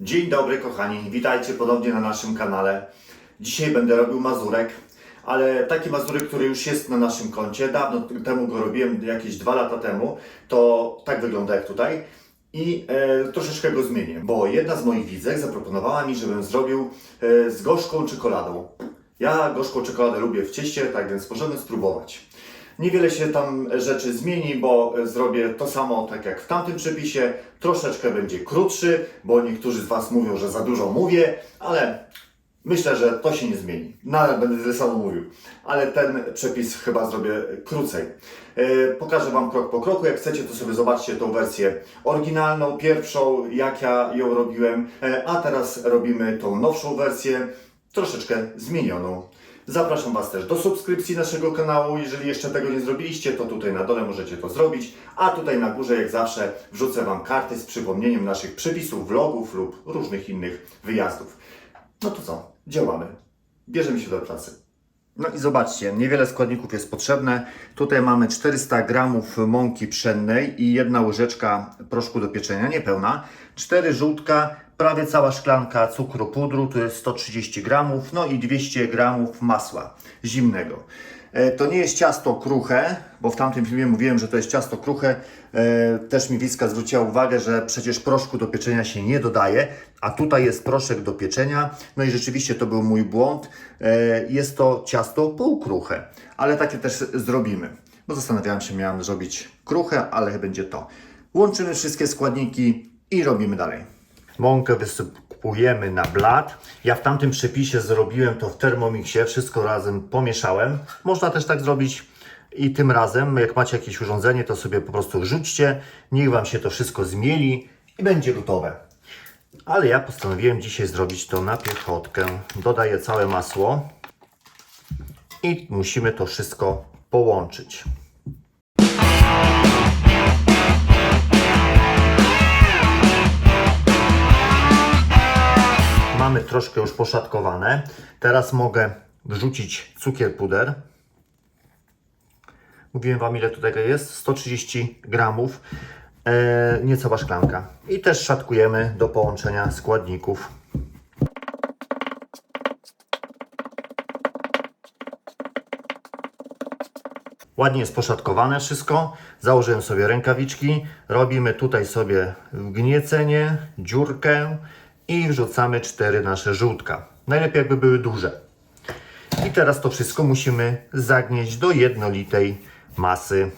Dzień dobry kochani, witajcie ponownie na naszym kanale. Dzisiaj będę robił mazurek, ale taki mazurek, który już jest na naszym koncie. Dawno temu go robiłem, jakieś dwa lata temu. To tak wygląda jak tutaj. I e, troszeczkę go zmienię, bo jedna z moich widzek zaproponowała mi, żebym zrobił e, z gorzką czekoladą. Ja gorzką czekoladę lubię w cieście, tak więc możemy spróbować. Niewiele się tam rzeczy zmieni, bo e, zrobię to samo tak jak w tamtym przepisie. Troszeczkę będzie krótszy, bo niektórzy z Was mówią, że za dużo mówię, ale myślę, że to się nie zmieni. Nadal będę tyle samo mówił, ale ten przepis chyba zrobię krócej. E, Pokażę Wam krok po kroku. Jak chcecie, to sobie zobaczcie tą wersję oryginalną, pierwszą, jak ja ją robiłem, E, a teraz robimy tą nowszą wersję, troszeczkę zmienioną. Zapraszam Was też do subskrypcji naszego kanału. Jeżeli jeszcze tego nie zrobiliście, to tutaj na dole możecie to zrobić. A tutaj na górze, jak zawsze, wrzucę Wam karty z przypomnieniem naszych przepisów, vlogów lub różnych innych wyjazdów. No to co? Działamy. Bierzemy się do pracy. No i zobaczcie, niewiele składników jest potrzebne. Tutaj mamy 400 gramów mąki pszennej i jedna łyżeczka proszku do pieczenia, niepełna. 4 żółtka, prawie cała szklanka cukru pudru, to jest 130 gramów, no i 200 gramów masła zimnego. E, To nie jest ciasto kruche, bo w tamtym filmie mówiłem, że to jest ciasto kruche. E, Też mi Wicka zwróciła uwagę, że przecież proszku do pieczenia się nie dodaje, a tutaj jest proszek do pieczenia. No i rzeczywiście to był mój błąd. E, Jest to ciasto półkruche, ale takie też zrobimy. Bo zastanawiałem się, miałem zrobić kruche, ale będzie to. Łączymy wszystkie składniki i robimy dalej. Mąkę wysypujemy na blat. Ja w tamtym przepisie zrobiłem to w Thermomixie, wszystko razem pomieszałem. Można też tak zrobić i tym razem, jak macie jakieś urządzenie, to sobie po prostu wrzućcie, niech Wam się to wszystko zmieli i będzie gotowe. Ale ja postanowiłem dzisiaj zrobić to na piechotkę. Dodaję całe masło i musimy to wszystko połączyć. Mamy troszkę już poszatkowane. Teraz mogę wrzucić cukier puder. Mówiłem Wam ile tutaj jest? 130 gramów. E, niecała szklanka. I też szatkujemy do połączenia składników. Ładnie jest poszatkowane wszystko. Założyłem sobie rękawiczki. Robimy tutaj sobie wgniecenie, dziurkę i wrzucamy cztery nasze żółtka. Najlepiej jakby były duże. I teraz to wszystko musimy zagnieść do jednolitej masy.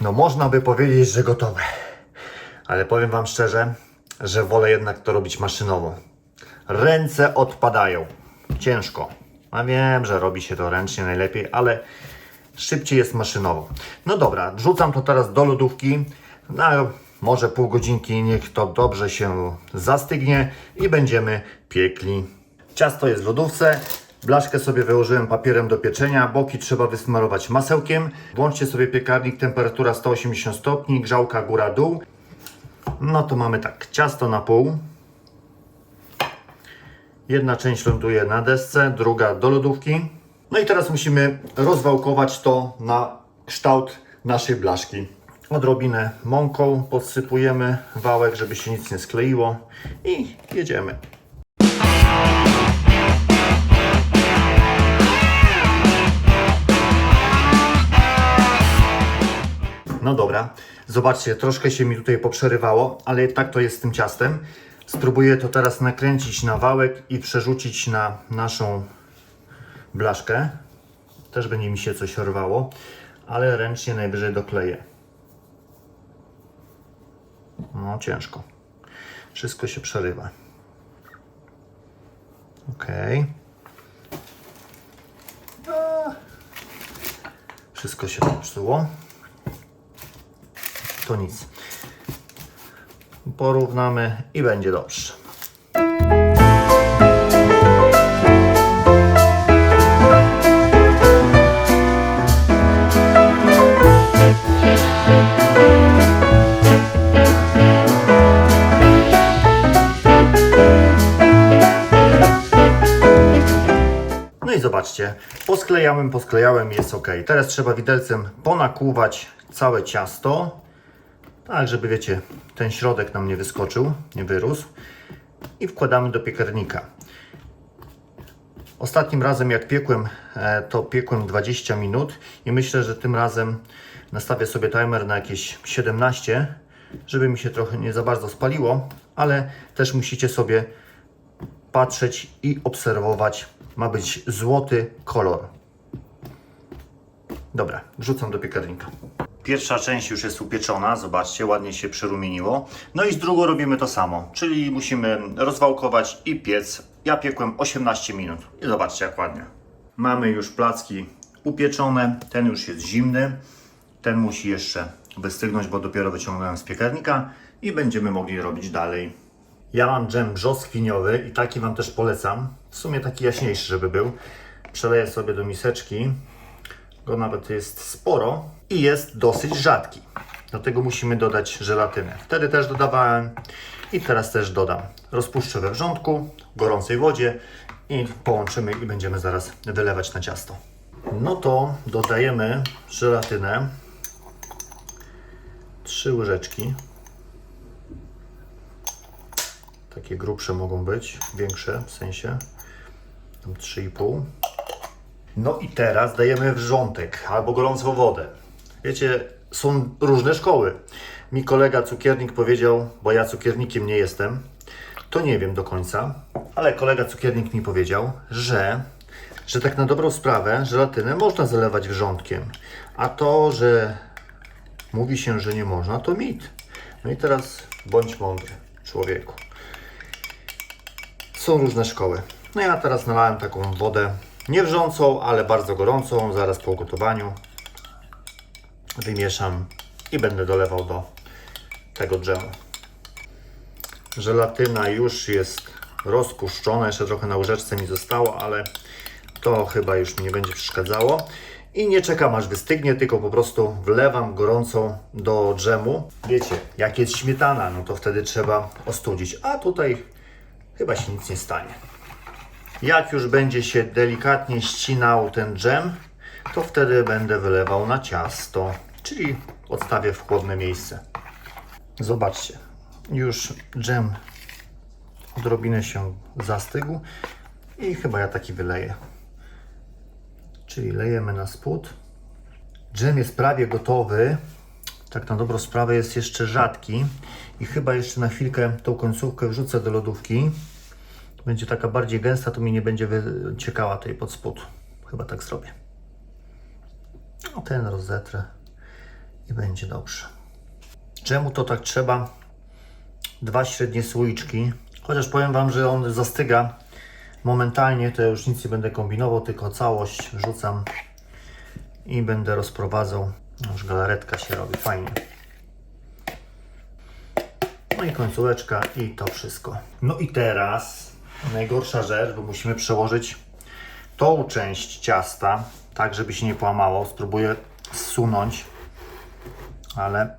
No można by powiedzieć, że gotowe. Ale powiem Wam szczerze, że wolę jednak to robić maszynowo. Ręce odpadają. Ciężko. A wiem, że robi się to ręcznie najlepiej, ale szybciej jest maszynowo. No dobra, wrzucam to teraz do lodówki. Na może pół godzinki, niech to dobrze się zastygnie i będziemy piekli. Ciasto jest w lodówce. Blaszkę sobie wyłożyłem papierem do pieczenia, boki trzeba wysmarować masełkiem. Włączcie sobie piekarnik, temperatura 180 stopni, grzałka góra-dół. No to mamy tak, ciasto na pół. Jedna część ląduje na desce, druga do lodówki. No i teraz musimy rozwałkować to na kształt naszej blaszki. Odrobinę mąką podsypujemy wałek, żeby się nic nie skleiło i jedziemy. No dobra, zobaczcie, troszkę się mi tutaj poprzerywało, ale tak to jest z tym ciastem. Spróbuję to teraz nakręcić na wałek i przerzucić na naszą blaszkę. Też będzie mi się coś rwało, ale ręcznie najwyżej dokleję. No ciężko. Wszystko się przerywa. Ok. Wszystko się popsuło. To nic. Porównamy i będzie dobrze. zobaczcie, posklejałem, posklejałem i jest ok. Teraz trzeba widelcem ponakłuwać całe ciasto, tak żeby wiecie, ten środek nam nie wyskoczył, nie wyrósł. I wkładamy do piekarnika. Ostatnim razem jak piekłem, e, to piekłem 20 minut i myślę, że tym razem nastawię sobie timer na jakieś 17, żeby mi się trochę nie za bardzo spaliło, ale też musicie sobie patrzeć i obserwować. Ma być złoty kolor. Dobra, wrzucam do piekarnika. Pierwsza część już jest upieczona, zobaczcie, ładnie się przerumieniło. No i z drugą robimy to samo, czyli musimy rozwałkować i piec. Ja piekłem 18 minut i zobaczcie jak ładnie. Mamy już placki upieczone, ten już jest zimny, ten musi jeszcze wystygnąć, bo dopiero wyciągnąłem z piekarnika i będziemy mogli robić dalej. Ja mam dżem brzoskwiniowy i taki Wam też polecam. W sumie taki jaśniejszy, żeby był. Przeleję sobie do miseczki. Go nawet jest sporo i jest dosyć rzadki. Do tego musimy dodać żelatynę. Wtedy też dodawałem i teraz też dodam. Rozpuszczę we wrzątku, w gorącej wodzie i połączymy i będziemy zaraz wylewać na ciasto. No to dodajemy żelatynę. Trzy łyżeczki. Takie grubsze mogą być, większe w sensie. Tam 3,5. No i teraz dajemy wrzątek albo gorącą wodę. Wiecie, są różne szkoły. Mi kolega cukiernik powiedział, bo ja cukiernikiem nie jestem, to nie wiem do końca, ale kolega cukiernik mi powiedział, że, że tak na dobrą sprawę żelatynę można zalewać wrzątkiem, a to, że mówi się, że nie można, to mit. No i teraz bądź mądry, człowieku. Są różne szkoły. No ja teraz nalałem taką wodę, nie wrzącą, ale bardzo gorącą, zaraz po ugotowaniu. Wymieszam i będę dolewał do tego dżemu. Żelatyna już jest rozpuszczona, jeszcze trochę na łyżeczce mi zostało, ale to chyba już mi nie będzie przeszkadzało. I nie czekam aż wystygnie, tylko po prostu wlewam gorącą do dżemu. Wiecie, jak jest śmietana, no to wtedy trzeba ostudzić, a tutaj chyba się nic nie stanie. Jak już będzie się delikatnie ścinał ten dżem, to wtedy będę wylewał na ciasto, czyli odstawię w chłodne miejsce. Zobaczcie, już dżem odrobinę się zastygł i chyba ja taki wyleję. Czyli lejemy na spód. Dżem jest prawie gotowy. Tak na dobrą sprawę jest jeszcze rzadki i chyba jeszcze na chwilkę tą końcówkę wrzucę do lodówki. Będzie taka bardziej gęsta, to mi nie będzie wyciekała tej pod spód. Chyba tak zrobię. No ten rozetrę i będzie dobrze. Czemu to tak trzeba? Dwa średnie słoiczki. Chociaż powiem Wam, że on zastyga momentalnie, to ja już nic nie będę kombinował, tylko całość wrzucam i będę rozprowadzał. Już galaretka się robi, fajnie. No i końcóweczka i to wszystko. No i teraz najgorsza rzecz, bo musimy przełożyć tą część ciasta, tak żeby się nie połamało. Spróbuję zsunąć, ale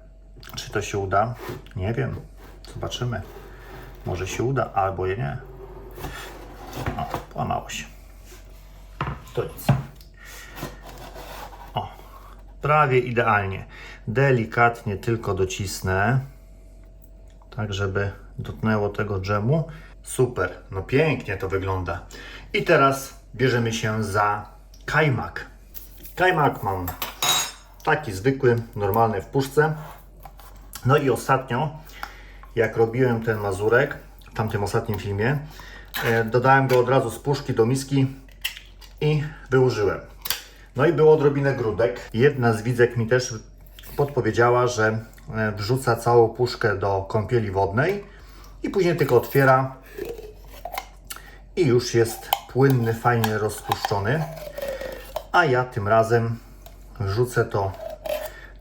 czy to się uda? Nie wiem. Zobaczymy. Może się uda, albo je nie. O, połamało się. To nic. O, prawie idealnie. Delikatnie tylko docisnę, tak żeby dotknęło tego dżemu. Super, no pięknie to wygląda. I teraz bierzemy się za kajmak. Kajmak mam taki zwykły, normalny w puszce. No i ostatnio, jak robiłem ten mazurek, w tamtym ostatnim filmie, e, dodałem go od razu z puszki do miski i wyłożyłem. No i było odrobinę grudek. Jedna z widzek mi też podpowiedziała, że e, wrzuca całą puszkę do kąpieli wodnej i później tylko otwiera i już jest płynny, fajnie rozpuszczony. A ja tym razem wrzucę to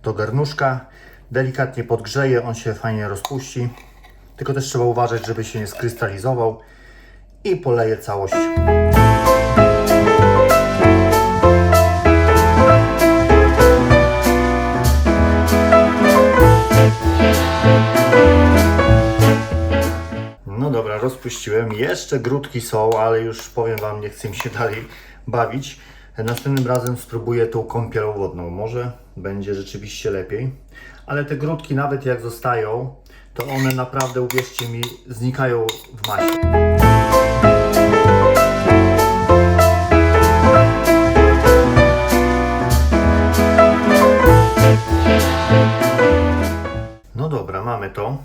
do garnuszka, delikatnie podgrzeję, on się fajnie rozpuści. Tylko też trzeba uważać, żeby się nie skrystalizował i poleję całość. No dobra, rozpuściłem. Jeszcze grudki są, ale już powiem Wam, nie chcę mi się dalej bawić. Następnym razem spróbuję tą kąpielą wodną. Może będzie rzeczywiście lepiej. Ale te grudki nawet jak zostają, to one naprawdę, uwierzcie mi, znikają w masie. No dobra, mamy to.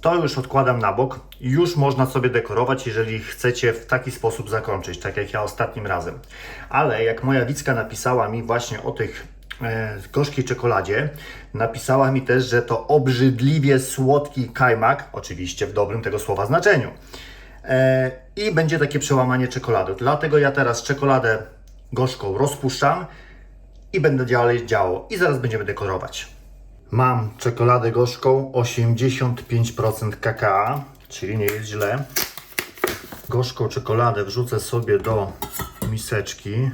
To już odkładam na bok. Już można sobie dekorować, jeżeli chcecie w taki sposób zakończyć, tak jak ja ostatnim razem. Ale jak moja Wicka napisała mi właśnie o tych e, gorzkiej czekoladzie, napisała mi też, że to obrzydliwie słodki kajmak, oczywiście w dobrym tego słowa znaczeniu. E, I będzie takie przełamanie czekolady. Dlatego ja teraz czekoladę gorzką rozpuszczam i będę dalej działał. I zaraz będziemy dekorować. Mam czekoladę gorzką 85% kakao, czyli nie jest źle. Gorzką czekoladę wrzucę sobie do miseczki.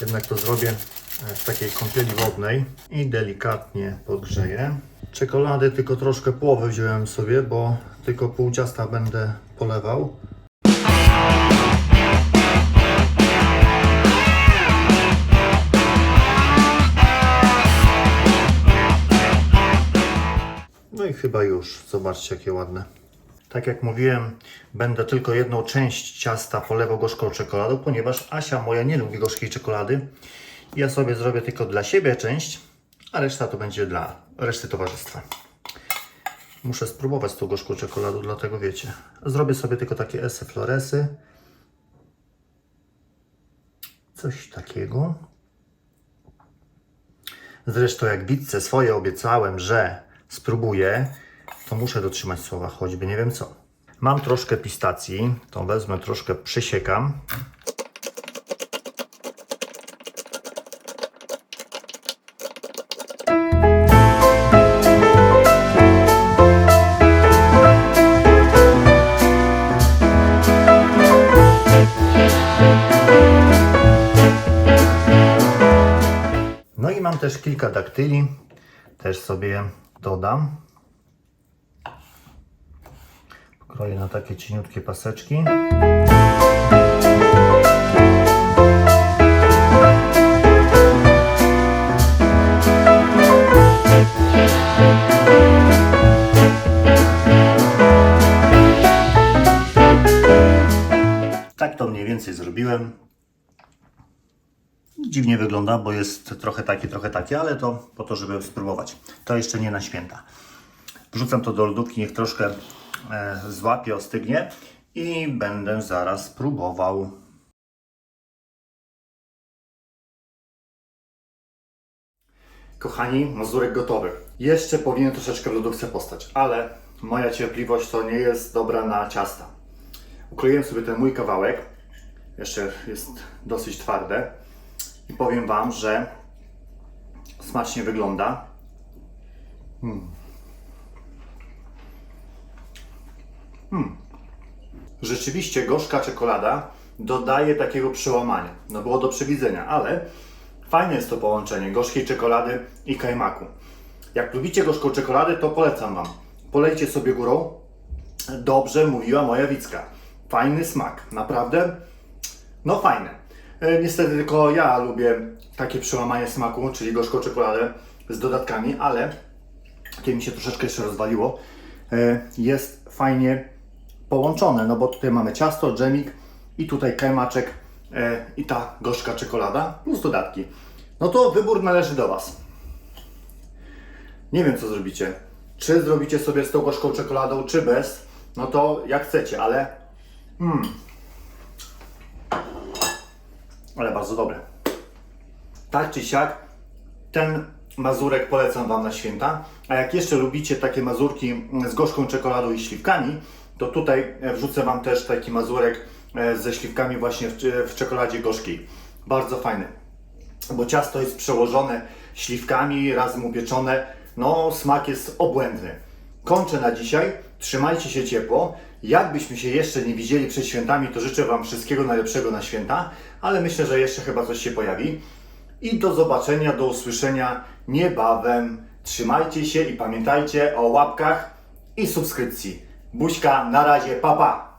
Jednak to zrobię e, w takiej kąpieli wodnej i delikatnie podgrzeję. Czekolady tylko troszkę połowę wziąłem sobie, bo tylko pół ciasta będę polewał. No i chyba już. Zobaczcie, jakie ładne. Tak jak mówiłem, będę tylko jedną część ciasta polewał gorzką czekoladą, ponieważ Asia moja nie lubi gorzkiej czekolady. Ja sobie zrobię tylko dla siebie część, a reszta to będzie dla reszty towarzystwa. Muszę spróbować tą gorzką czekoladą, dlatego wiecie. Zrobię sobie tylko takie esy floresy. Coś takiego. Zresztą jak Witce swoje obiecałem, że spróbuję, to muszę dotrzymać słowa, choćby nie wiem co. Mam troszkę pistacji, to wezmę troszkę, przysiekam. No i mam też kilka daktyli, też sobie dodam. Pokroję na takie cieniutkie paseczki. Tak to mniej więcej zrobiłem. Dziwnie wygląda, bo jest trochę taki, trochę taki, ale to po to, żeby spróbować. To jeszcze nie na święta. Wrzucam to do lodówki, niech troszkę e, złapie, ostygnie i będę zaraz próbował. Kochani, mazurek gotowy. Jeszcze powinien troszeczkę w lodówce postać, ale moja cierpliwość to nie jest dobra na ciasta. Ukroiłem sobie ten mój kawałek. Jeszcze jest dosyć twarde. I powiem Wam, że smacznie wygląda. Mm. Rzeczywiście gorzka czekolada dodaje takiego przełamania. No było do przewidzenia, ale fajne jest to połączenie gorzkiej czekolady i kajmaku. Jak lubicie gorzką czekoladę, to polecam Wam. Polejcie sobie górą. Dobrze mówiła moja Wicka. Fajny smak, naprawdę. No fajne. E, Niestety tylko ja lubię takie przełamanie smaku, czyli gorzką czekoladę z dodatkami, ale kiedy mi się troszeczkę jeszcze rozwaliło, e, jest fajnie połączone, no bo tutaj mamy ciasto, dżemik i tutaj kajmaczek e, i ta gorzka czekolada plus dodatki. No to wybór należy do Was. Nie wiem co zrobicie. Czy zrobicie sobie z tą gorzką czekoladą, czy bez, no to jak chcecie, ale ale bardzo dobre. Tak czy siak, ten mazurek polecam Wam na święta. A jak jeszcze lubicie takie mazurki z gorzką czekoladą i śliwkami, to tutaj e, wrzucę Wam też taki mazurek e, ze śliwkami właśnie w, w czekoladzie gorzkiej. Bardzo fajny, bo ciasto jest przełożone śliwkami, razem upieczone. No, smak jest obłędny. Kończę na dzisiaj. Trzymajcie się ciepło. Jakbyśmy się jeszcze nie widzieli przed świętami, to życzę Wam wszystkiego najlepszego na święta, ale myślę, że jeszcze chyba coś się pojawi. I do zobaczenia, do usłyszenia niebawem. Trzymajcie się i pamiętajcie o łapkach i subskrypcji. Buźka, na razie, papa! Pa.